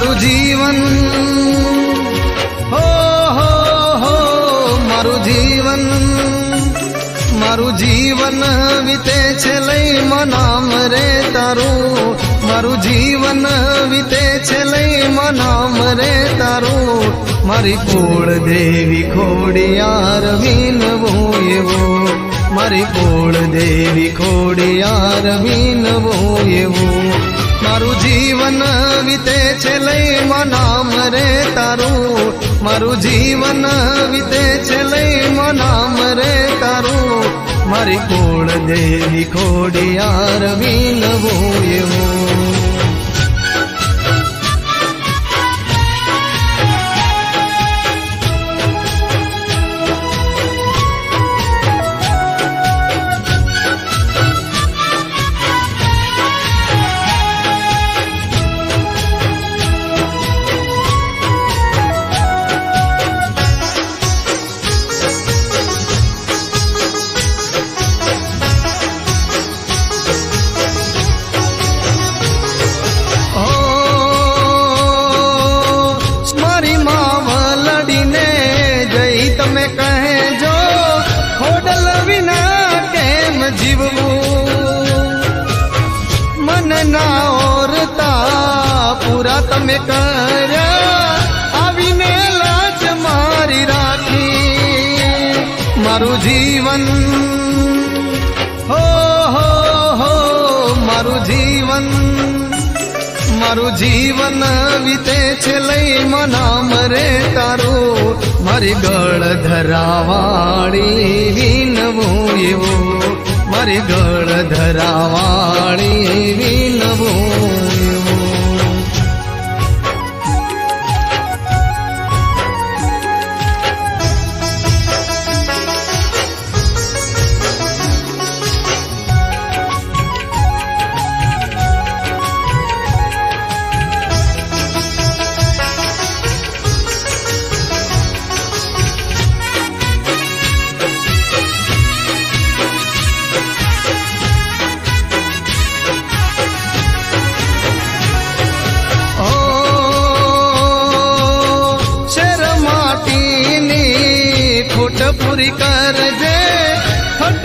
મારું જીવન. હો હો હો, મારું જીવન. મારું જીવન વિતે છે લઈ મનામ રે તારું. મારું જીવન વિતે છે લઈ મનામ રે તારું. મારી કુળ દેવી ખોડિયાર વિનવું એવું. મારી કુળ દેવી ખોડિયાર વિનવું એવું. મારું જીવન વીતે છે લઈ મનામ રે તારું. મારું જીવન વીતે છે લઈ મનામ રે તારું. મારી કોળ દેવી ખોડિયાર વિનવું એવું. જીવવું. મન ના ઓરતા પૂરા તમે કર્યા. આવીને લાજ મારી રાખી. મારું જીવન હો હો હો મારું જીવન. મારું જીવન વીતે છે લઈ મનામ રે તારું. મારી ગળ ધરાવાળી વિનવું એવું. મારી ગળ ધરાવાણી એવું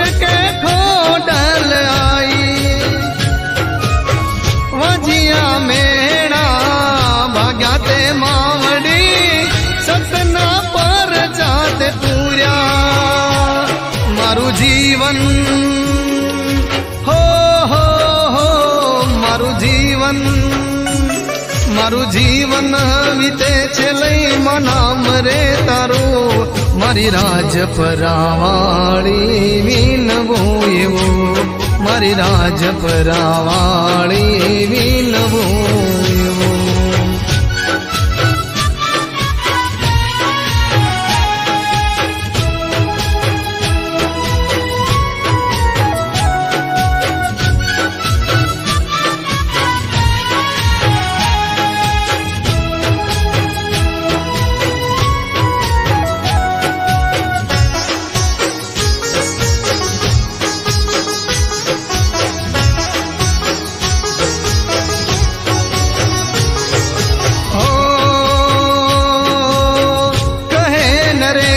ખટકે ખોડલ આઈ वजिया મેળા ભાગ્યા ते માવડી સતના પર જાતે पूरा। મારું જીવન हो हो हो મારું જીવન મારું જીવન વિતે છે લઈ મનામ રે તારું મારી રાજ પરાવાળી વિનવું એવું. મારી રાજ પરાવાળી વિનવું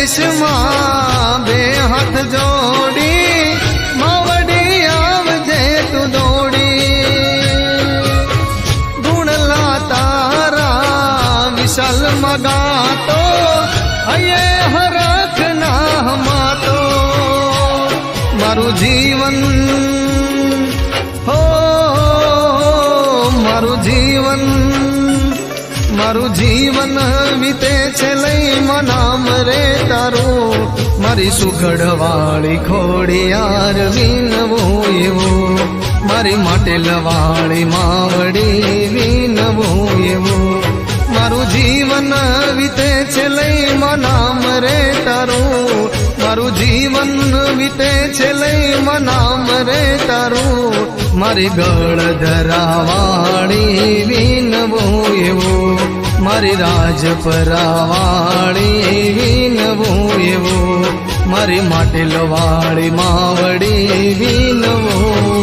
નરેશ બે હાથ જોડી, માવડી આવજે તું દોડી. ગુણલા તારા વિશાલ મગાતો, હૈયે હરખ ના માતો. મારું જીવન, હો, મારું જીવન. મારું જીવન વીતે છે લઈ મનામ રે તારું. મારી સુખડવાળી ખોડિયાર વિનવું એવું. મારી માટે વાળી માવડી વિનવું એવું. મારું જીવન વીતે છે લઈ મનામ રે તારું. મારું જીવન વીતે છે લઈ મનામ રે તારું. મારી ગળ ધરાવાળી વિનવું એવું. મારી રાજ પરાવાળી વિનવું એવું મારી માટે લવાળી માવડી વિનવું